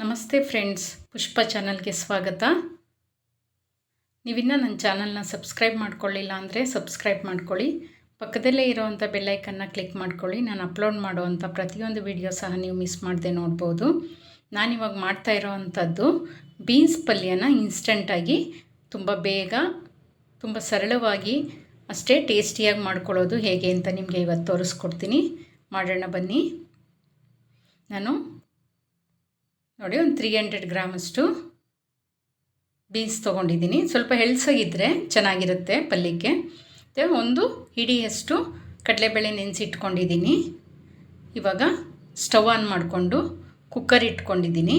ನಮಸ್ತೆ ಫ್ರೆಂಡ್ಸ್, ಪುಷ್ಪ ಚಾನಲ್ಗೆ ಸ್ವಾಗತ. ನೀವಿನ್ನ ನನ್ನ ಚಾನಲ್ನ ಸಬ್ಸ್ಕ್ರೈಬ್ ಮಾಡ್ಕೊಳ್ಳಿಲ್ಲ ಅಂದರೆ ಸಬ್ಸ್ಕ್ರೈಬ್ ಮಾಡ್ಕೊಳ್ಳಿ. ಪಕ್ಕದಲ್ಲೇ ಇರೋವಂಥ ಬೆಲ್ಲೈಕನ್ನ ಕ್ಲಿಕ್ ಮಾಡ್ಕೊಳ್ಳಿ. ನಾನು ಅಪ್ಲೋಡ್ ಮಾಡುವಂಥ ಪ್ರತಿಯೊಂದು ವಿಡಿಯೋ ಸಹ ನೀವು ಮಿಸ್ ಮಾಡದೆ ನೋಡ್ಬೋದು. ನಾನಿವಾಗ ಮಾಡ್ತಾ ಇರೋವಂಥದ್ದು ಬೀನ್ಸ್ ಪಲ್ಯನ ಇನ್ಸ್ಟೆಂಟಾಗಿ ತುಂಬ ಬೇಗ, ತುಂಬ ಸರಳವಾಗಿ ಅಷ್ಟೇ ಟೇಸ್ಟಿಯಾಗಿ ಮಾಡ್ಕೊಳ್ಳೋದು ಹೇಗೆ ಅಂತ ನಿಮಗೆ ಇವತ್ತು ತೋರಿಸ್ಕೊಡ್ತೀನಿ. ಮಾಡೋಣ ಬನ್ನಿ. ನಾನು ನೋಡಿ, ಒಂದು ತ್ರೀ ಹಂಡ್ರೆಡ್ ಗ್ರಾಮಷ್ಟು ಬೀನ್ಸ್ ತೊಗೊಂಡಿದ್ದೀನಿ. ಸ್ವಲ್ಪ ಹೆಳ್ಸಾಗಿದ್ದರೆ ಚೆನ್ನಾಗಿರುತ್ತೆ ಪಲ್ಯಕ್ಕೆ. ಮತ್ತು ಒಂದು ಹಿಡಿಯಷ್ಟು ಕಡಲೆಬೇಳೆ ನೆನೆಸಿಟ್ಕೊಂಡಿದ್ದೀನಿ. ಇವಾಗ ಸ್ಟವ್ ಆನ್ ಮಾಡಿಕೊಂಡು ಕುಕ್ಕರ್ ಇಟ್ಕೊಂಡಿದ್ದೀನಿ.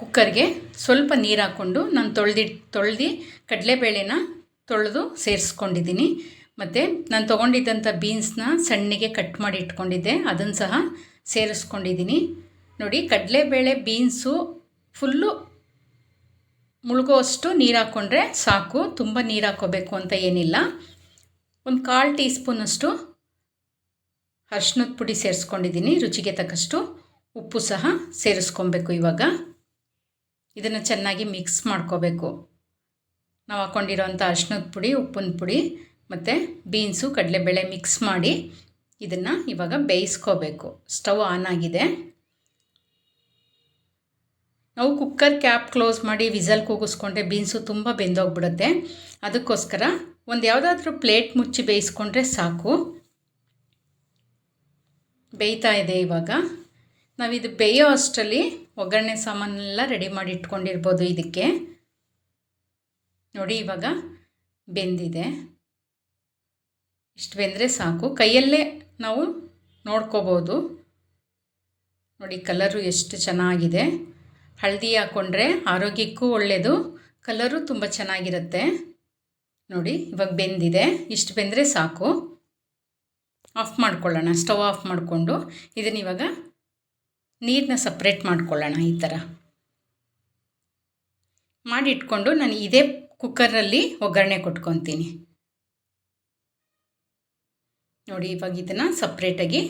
ಕುಕ್ಕರ್ಗೆ ಸ್ವಲ್ಪ ನೀರು ಹಾಕ್ಕೊಂಡು ನಾನು ತೊಳೆದಿ, ತೊಳೆದು ಕಡಲೆಬೇಳೆನ ತೊಳೆದು ಸೇರಿಸ್ಕೊಂಡಿದ್ದೀನಿ. ಮತ್ತು ನಾನು ತೊಗೊಂಡಿದ್ದಂಥ ಬೀನ್ಸ್ನ ಸಣ್ಣಗೆ ಕಟ್ ಮಾಡಿ ಇಟ್ಕೊಂಡಿದ್ದೆ. ಅದನ್ನು ಸಹ ಸೇರಿಸ್ಕೊಂಡಿದ್ದೀನಿ. ನೋಡಿ, ಕಡಲೆಬೇಳೆ ಬೀನ್ಸು ಫುಲ್ಲು ಮುಳುಗೋಷ್ಟು ನೀರು ಹಾಕ್ಕೊಂಡ್ರೆ ಸಾಕು. ತುಂಬ ನೀರು ಹಾಕ್ಕೋಬೇಕು ಅಂತ ಏನಿಲ್ಲ. ಒಂದು ಕಾಲು ಟೀ ಸ್ಪೂನಷ್ಟು ಅರ್ಶಿನದ ಪುಡಿ ಸೇರಿಸ್ಕೊಂಡಿದ್ದೀನಿ. ರುಚಿಗೆ ತಕ್ಕಷ್ಟು ಉಪ್ಪು ಸಹ ಸೇರಿಸ್ಕೊಬೇಕು ಇವಾಗ. ಇದನ್ನು ಚೆನ್ನಾಗಿ ಮಿಕ್ಸ್ ಮಾಡ್ಕೋಬೇಕು. ನಾವು ಹಾಕ್ಕೊಂಡಿರೋಂಥ ಅರ್ಶಿನದ ಪುಡಿ, ಉಪ್ಪಿನ ಪುಡಿ ಮತ್ತು ಬೀನ್ಸು, ಕಡಲೆಬೇಳೆ ಮಿಕ್ಸ್ ಮಾಡಿ ಇದನ್ನು ಇವಾಗ ಬೇಯಿಸ್ಕೋಬೇಕು. ಸ್ಟವ್ ಆನ್ ಆಗಿದೆ. ನಾವು ಕುಕ್ಕರ್ ಕ್ಯಾಪ್ ಕ್ಲೋಸ್ ಮಾಡಿ ವಿಸಲ್ ಕೂಗಿಸ್ಕೊಂಡ್ರೆ ಬೀನ್ಸು ತುಂಬ ಬೆಂದೋಗ್ಬಿಡುತ್ತೆ. ಅದಕ್ಕೋಸ್ಕರ ಒಂದು ಯಾವುದಾದ್ರೂ ಪ್ಲೇಟ್ ಮುಚ್ಚಿ ಬೇಯಿಸ್ಕೊಂಡ್ರೆ ಸಾಕು. ಬೇಯ್ತಾ ಇದೆ ಇವಾಗ. ನಾವಿದು ಬೇಯೋ ಅಷ್ಟರಲ್ಲಿ ಒಗ್ಗರಣೆ ಸಾಮಾನೆಲ್ಲ ರೆಡಿ ಮಾಡಿ ಇಟ್ಕೊಂಡಿರ್ಬೋದು ಇದಕ್ಕೆ. ನೋಡಿ ಇವಾಗ ಬೆಂದಿದೆ. ಇಷ್ಟು ಬೆಂದರೆ ಸಾಕು. ಕೈಯಲ್ಲೇ ನಾವು ನೋಡ್ಕೋಬೋದು. ನೋಡಿ ಕಲರು ಎಷ್ಟು ಚೆನ್ನಾಗಿದೆ. ಹಳದಿ ಹಾಕ್ಕೊಂಡ್ರೆ ಆರೋಗ್ಯಕ್ಕೂ ಒಳ್ಳೆಯದು ಕಲರು ತುಂಬ ಚೆನ್ನಾಗಿರುತ್ತೆ. ನೋಡಿ, ಇವಾಗ ಬೆಂದಿದೆ. ಇಷ್ಟು ಬೆಂದರೆ ಸಾಕು. ಆಫ್ ಮಾಡ್ಕೊಳ್ಳೋಣ. ಸ್ಟವ್ ಆಫ್ ಮಾಡಿಕೊಂಡು ಇದನ್ನ ಇವಾಗ ನೀರನ್ನ ಸಪ್ರೇಟ್ ಮಾಡ್ಕೊಳ್ಳೋಣ ಈ ಥರ ಮಾಡಿಟ್ಕೊಂಡು ನಾನು ಇದೇ ಕುಕ್ಕರಲ್ಲಿ ಒಗ್ಗರಣೆ ಕೊಟ್ಕೊತೀನಿ. ನೋಡಿ, ಇವಾಗ ಇದನ್ನು ಸಪ್ರೇಟಾಗಿ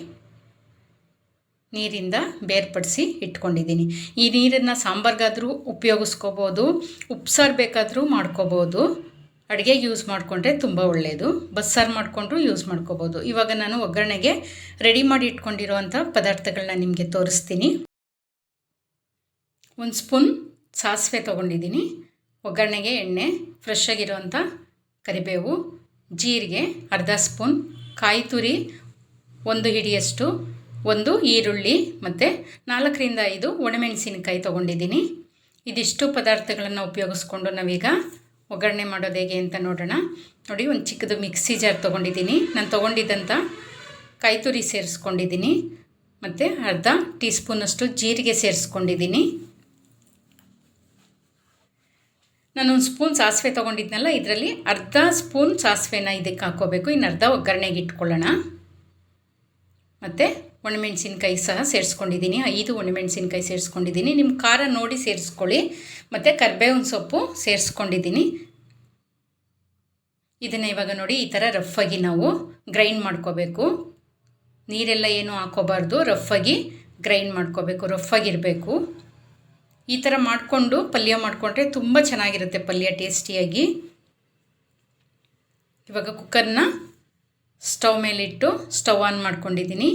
ನೀರಿಂದ ಬೇರ್ಪಡಿಸಿ ಇಟ್ಕೊಂಡಿದ್ದೀನಿ. ಈ ನೀರನ್ನು ಸಾಂಬಾರ್ಗಾದರೂ ಉಪಯೋಗಿಸ್ಕೋಬೋದು ಉಪ್ಸಾರು ಬೇಕಾದರೂ ಮಾಡ್ಕೋಬೋದು. ಅಡುಗೆಗೆ ಯೂಸ್ ಮಾಡಿಕೊಂಡ್ರೆ ತುಂಬ ಒಳ್ಳೆಯದು ಬಸ್ಸಾರು ಮಾಡಿಕೊಂಡ್ರೂ ಯೂಸ್ ಮಾಡ್ಕೋಬೋದು. ಇವಾಗ ನಾನು ಒಗ್ಗರಣೆಗೆ ರೆಡಿ ಮಾಡಿ ಇಟ್ಕೊಂಡಿರುವಂಥ ಪದಾರ್ಥಗಳನ್ನ ನಿಮಗೆ ತೋರಿಸ್ತೀನಿ. ಒಂದು ಸ್ಪೂನ್ ಸಾಸಿವೆ ತೊಗೊಂಡಿದ್ದೀನಿ. ಒಗ್ಗರಣೆಗೆ ಎಣ್ಣೆ ಫ್ರೆಶ್ ಆಗಿರುವಂಥ ಕರಿಬೇವು, ಜೀರಿಗೆ, ಅರ್ಧ ಸ್ಪೂನ್ ಕಾಯಿ ತುರಿ, ಒಂದು ಹಿಡಿಯಷ್ಟು ಒಂದು ಈರುಳ್ಳಿ ಮತ್ತು ನಾಲ್ಕರಿಂದ ಐದು ಒಣಮೆಣಸಿನಕಾಯಿ ತೊಗೊಂಡಿದ್ದೀನಿ. ಇದಿಷ್ಟು ಪದಾರ್ಥಗಳನ್ನು ಉಪಯೋಗಿಸ್ಕೊಂಡು ನಾವೀಗ ಒಗ್ಗರಣೆ ಮಾಡೋದು ಹೇಗೆ ಅಂತ ನೋಡೋಣ. ನೋಡಿ, ಒಂದು ಚಿಕ್ಕದು ಮಿಕ್ಸಿ ಜಾರ್ ತೊಗೊಂಡಿದ್ದೀನಿ. ನಾನು ತೊಗೊಂಡಿದ್ದಂಥ ಕಾಯಿ ತುರಿ ಸೇರಿಸ್ಕೊಂಡಿದ್ದೀನಿ. ಮತ್ತು ಅರ್ಧ ಟೀ ಸ್ಪೂನಷ್ಟು ಜೀರಿಗೆ ಸೇರಿಸ್ಕೊಂಡಿದ್ದೀನಿ. ನಾನು ಒಂದು ಸ್ಪೂನ್ ಸಾಸಿವೆ ತೊಗೊಂಡಿದ್ನಲ್ಲ, ಇದರಲ್ಲಿ ಅರ್ಧ ಸ್ಪೂನ್ ಸಾಸಿವೆನ ಇದಕ್ಕೆ ಹಾಕ್ಕೋಬೇಕು ಇನ್ನು ಅರ್ಧ ಒಗ್ಗರಣೆಗೆ ಇಟ್ಕೊಳ್ಳೋಣ. ಮತ್ತು ಒಣಮೆಣಸಿನ್ಕಾಯಿ ಸಹ ಸೇರಿಸ್ಕೊಂಡಿದ್ದೀನಿ. ಐದು ಒಣಮೆಣಸಿನ್ಕಾಯಿ ಸೇರಿಸ್ಕೊಂಡಿದ್ದೀನಿ. ನಿಮ್ಮ ಖಾರ ನೋಡಿ ಸೇರಿಸ್ಕೊಳ್ಳಿ. ಮತ್ತು ಕರ್ಬೇವಿನ ಸೊಪ್ಪು ಸೇರಿಸ್ಕೊಂಡಿದ್ದೀನಿ. ಇದನ್ನು ಇವಾಗ ನೋಡಿ ಈ ಥರ ರಫಾಗಿ ನಾವು ಗ್ರೈಂಡ್ ಮಾಡ್ಕೋಬೇಕು. ನೀರೆಲ್ಲ ಏನು ಹಾಕೋಬಾರ್ದು. ರಫಾಗಿ ಗ್ರೈಂಡ್ ಮಾಡ್ಕೋಬೇಕು. ರಫ್ಫಾಗಿರಬೇಕು ಈ ಥರ ಮಾಡಿಕೊಂಡು ಪಲ್ಯ ಮಾಡಿಕೊಂಡ್ರೆ ತುಂಬ ಚೆನ್ನಾಗಿರುತ್ತೆ ಪಲ್ಯ ಟೇಸ್ಟಿಯಾಗಿ. ಇವಾಗ ಕುಕ್ಕರ್ನ ಸ್ಟವ್ ಮೇಲಿಟ್ಟು ಸ್ಟವ್ ಆನ್ ಮಾಡ್ಕೊಂಡಿದ್ದೀನಿ.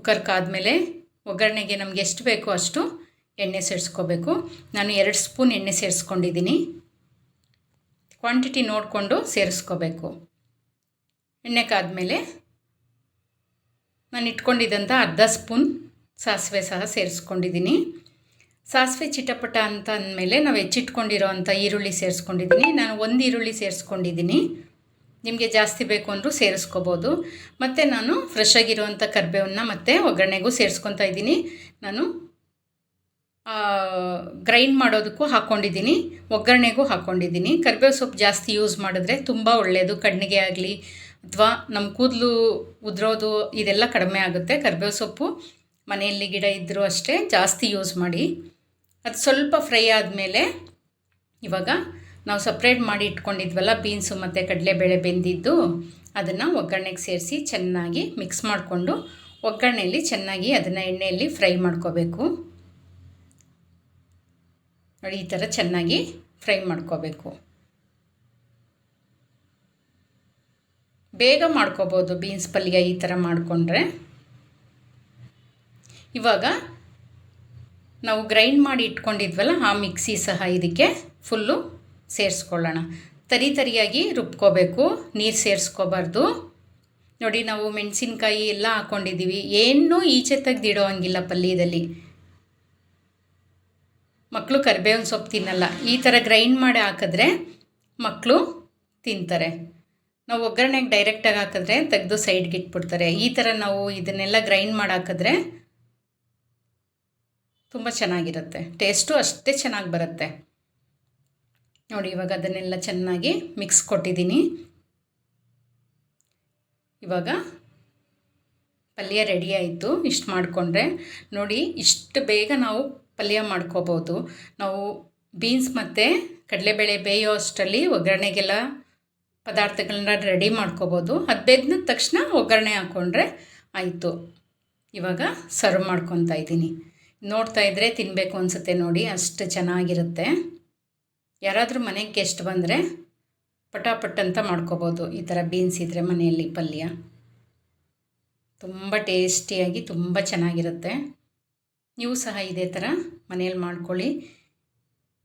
ಕುಕ್ಕರ್ ಕಾದ್ಮೇಲೆ ಒಗ್ಗರಣೆಗೆ ನಮಗೆ ಎಷ್ಟು ಬೇಕೋ ಅಷ್ಟು ಎಣ್ಣೆ ಸೇರಿಸ್ಕೋಬೇಕು. ನಾನು ಎರಡು ಸ್ಪೂನ್ ಎಣ್ಣೆ ಸೇರಿಸ್ಕೊಂಡಿದ್ದೀನಿ. ಕ್ವಾಂಟಿಟಿ ನೋಡಿಕೊಂಡು ಸೇರಿಸ್ಕೋಬೇಕು. ಎಣ್ಣೆ ಕಾದ್ಮೇಲೆ ನಾನು ಇಟ್ಕೊಂಡಿದ್ದಂಥ ಅರ್ಧ ಸ್ಪೂನ್ ಸಾಸಿವೆ ಸಹ ಸೇರಿಸ್ಕೊಂಡಿದ್ದೀನಿ. ಸಾಸಿವೆ ಚಿಟಪಟ ಅಂತ ಅಂದಮೇಲೆ ನಾವು ಹೆಚ್ಚಿಟ್ಕೊಂಡಿರೋ ಅಂಥ ಈರುಳ್ಳಿ ಸೇರಿಸ್ಕೊಂಡಿದ್ದೀನಿ. ನಾನು ಒಂದು ಈರುಳ್ಳಿ ಸೇರಿಸ್ಕೊಂಡಿದ್ದೀನಿ. ನಿಮಗೆ ಜಾಸ್ತಿ ಬೇಕು ಅಂದರೂ ಸೇರಿಸ್ಕೋಬೋದು. ಮತ್ತು ನಾನು ಫ್ರೆಶ್ ಆಗಿರುವಂಥ ಕರ್ಬೇವನ್ನ ಮತ್ತು ಒಗ್ಗರಣೆಗೂ ಸೇರಿಸ್ಕೊತಾ ಇದ್ದೀನಿ. ನಾನು ಗ್ರೈಂಡ್ ಮಾಡೋದಕ್ಕೂ ಹಾಕ್ಕೊಂಡಿದ್ದೀನಿ ಒಗ್ಗರಣೆಗೂ ಹಾಕ್ಕೊಂಡಿದ್ದೀನಿ ಕರ್ಬೇವು ಸೊಪ್ಪು ಜಾಸ್ತಿ ಯೂಸ್ ಮಾಡಿದ್ರೆ ತುಂಬ ಒಳ್ಳೆಯದು ಕಣ್ಣಿಗೆ ಆಗಲಿ ಅಥವಾ ನಮ್ಮ ಕೂದಲು ಉದುರೋದು ಇದೆಲ್ಲ ಕಡಿಮೆ ಆಗುತ್ತೆ. ಕರ್ಬೇವು ಸೊಪ್ಪು ಮನೆಯಲ್ಲಿ ಗಿಡ ಇದ್ದರೂ ಅಷ್ಟೇ ಜಾಸ್ತಿ ಯೂಸ್ ಮಾಡಿ. ಅದು ಸ್ವಲ್ಪ ಫ್ರೈ ಆದಮೇಲೆ ಇವಾಗ ನಾವು ಸಪ್ರೇಟ್ ಮಾಡಿ ಇಟ್ಕೊಂಡಿದ್ವಲ್ಲ ಬೀನ್ಸು ಮತ್ತು ಕಡಲೆಬೇಳೆ ಬೆಂದಿದ್ದು, ಅದನ್ನು ಒಗ್ಗರಣೆಗೆ ಸೇರಿಸಿ ಚೆನ್ನಾಗಿ ಮಿಕ್ಸ್ ಮಾಡಿಕೊಂಡು ಒಗ್ಗರಣೆಯಲ್ಲಿ ಚೆನ್ನಾಗಿ ಅದನ್ನು ಎಣ್ಣೆಯಲ್ಲಿ ಫ್ರೈ ಮಾಡ್ಕೋಬೇಕು. ನೋಡಿ, ಈ ಥರ ಚೆನ್ನಾಗಿ ಫ್ರೈ ಮಾಡ್ಕೋಬೇಕು. ಬೇಗ ಮಾಡ್ಕೋಬೋದು ಬೀನ್ಸ್ ಪಲ್ಯ ಈ ಥರ ಮಾಡಿಕೊಂಡ್ರೆ. ಇವಾಗ ನಾವು ಗ್ರೈಂಡ್ ಮಾಡಿ ಇಟ್ಕೊಂಡಿದ್ವಲ್ಲ, ಆ ಮಿಕ್ಸಿ ಸಹ ಇದಕ್ಕೆ ಫುಲ್ಲು ಸೇರಿಸ್ಕೊಳ್ಳೋಣ. ತರಿ ತರಿಯಾಗಿ ರುಬ್ಕೋಬೇಕು. ನೀರು ಸೇರಿಸ್ಕೋಬಾರ್ದು. ನೋಡಿ ನಾವು ಮೆಣಸಿನ್ಕಾಯಿ ಎಲ್ಲ ಹಾಕ್ಕೊಂಡಿದ್ದೀವಿ ಏನೂ ಈಚೆ ತೆಗ್ದಿಡೋ ಹಂಗಿಲ್ಲ ಪಲ್ಯದಲ್ಲಿ. ಮಕ್ಕಳು ಕರಿಬೇವಿನ ಸೊಪ್ಪು ತಿನ್ನಲ್ಲ. ಈ ಥರ ಗ್ರೈಂಡ್ ಮಾಡಿ ಹಾಕಿದ್ರೆ ಮಕ್ಕಳು ತಿಂತಾರೆ. ನಾವು ಒಗ್ಗರಣೆಗೆ ಡೈರೆಕ್ಟಾಗಿ ಹಾಕಿದ್ರೆ ತೆಗೆದು ಸೈಡ್ಗೆ ಇಟ್ಬಿಡ್ತಾರೆ. ಈ ಥರ ನಾವು ಇದನ್ನೆಲ್ಲ ಗ್ರೈಂಡ್ ಮಾಡಿ ಹಾಕಿದ್ರೆ ತುಂಬ ಚೆನ್ನಾಗಿರುತ್ತೆ. ಟೇಸ್ಟು ಅಷ್ಟೇ ಚೆನ್ನಾಗಿ ಬರುತ್ತೆ. ನೋಡಿ, ಇವಾಗ ಅದನ್ನೆಲ್ಲ ಚೆನ್ನಾಗಿ ಮಿಕ್ಸ್ ಕೊಟ್ಟಿದ್ದೀನಿ. ಇವಾಗ ಪಲ್ಯ ರೆಡಿ ಆಯಿತು. ಇಷ್ಟು ಮಾಡಿಕೊಂಡ್ರೆ ನೋಡಿ, ಇಷ್ಟು ಬೇಗ ನಾವು ಪಲ್ಯ ಮಾಡ್ಕೋಬೋದು. ನಾವು ಬೀನ್ಸ್ ಮತ್ತು ಕಡಲೆಬೇಳೆ ಬೇಯೋ ಅಷ್ಟರಲ್ಲಿ ಒಗ್ಗರಣೆಗೆಲ್ಲ ಪದಾರ್ಥಗಳನ್ನ ರೆಡಿ ಮಾಡ್ಕೋಬೋದು. ಅದು ಬೆದ್ದ ತಕ್ಷಣ ಒಗ್ಗರಣೆ ಹಾಕ್ಕೊಂಡ್ರೆ ಆಯಿತು. ಇವಾಗ ಸರ್ವ್ ಮಾಡ್ಕೊತಾ ಇದ್ದೀನಿ. ನೋಡ್ತಾ ಇದ್ದರೆ ತಿನ್ನಬೇಕು ಅನಿಸುತ್ತೆ ನೋಡಿ, ಅಷ್ಟು ಚೆನ್ನಾಗಿರುತ್ತೆ. ಯಾರಾದರೂ ಮನೆಗೆ ಗೆಸ್ಟ್ ಬಂದರೆ ಪಟಾಪಟ್ ಅಂತ ಮಾಡ್ಕೋಬೋದು. ಈ ಥರ ಬೀನ್ಸ್ ಇದ್ದರೆ ಮನೆಯಲ್ಲಿ ಪಲ್ಯ. ತುಂಬ ಟೇಸ್ಟಿಯಾಗಿ ತುಂಬ ಚೆನ್ನಾಗಿರುತ್ತೆ. ನೀವು ಸಹ ಇದೇ ಥರ ಮನೆಯಲ್ಲಿ ಮಾಡ್ಕೊಳ್ಳಿ.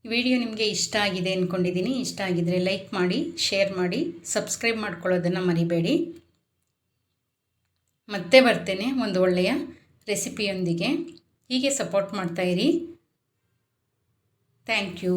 ವಿಡಿಯೋ ನಿಮಗೆ ಇಷ್ಟ ಆಗಿದೆ ಅಂದ್ಕೊಂಡಿದ್ದೀನಿ ಇಷ್ಟ ಆಗಿದರೆ ಲೈಕ್ ಮಾಡಿ ಶೇರ್ ಮಾಡಿ ಸಬ್ಸ್ಕ್ರೈಬ್ ಮಾಡ್ಕೊಳ್ಳೋದನ್ನು ಮರಿಬೇಡಿ. ಮತ್ತೆ ಬರ್ತೇನೆ ಒಂದು ಒಳ್ಳೆಯ ರೆಸಿಪಿಯೊಂದಿಗೆ ಹೀಗೆ ಸಪೋರ್ಟ್ ಮಾಡ್ತಾಯಿರಿ ಥ್ಯಾಂಕ್ ಯು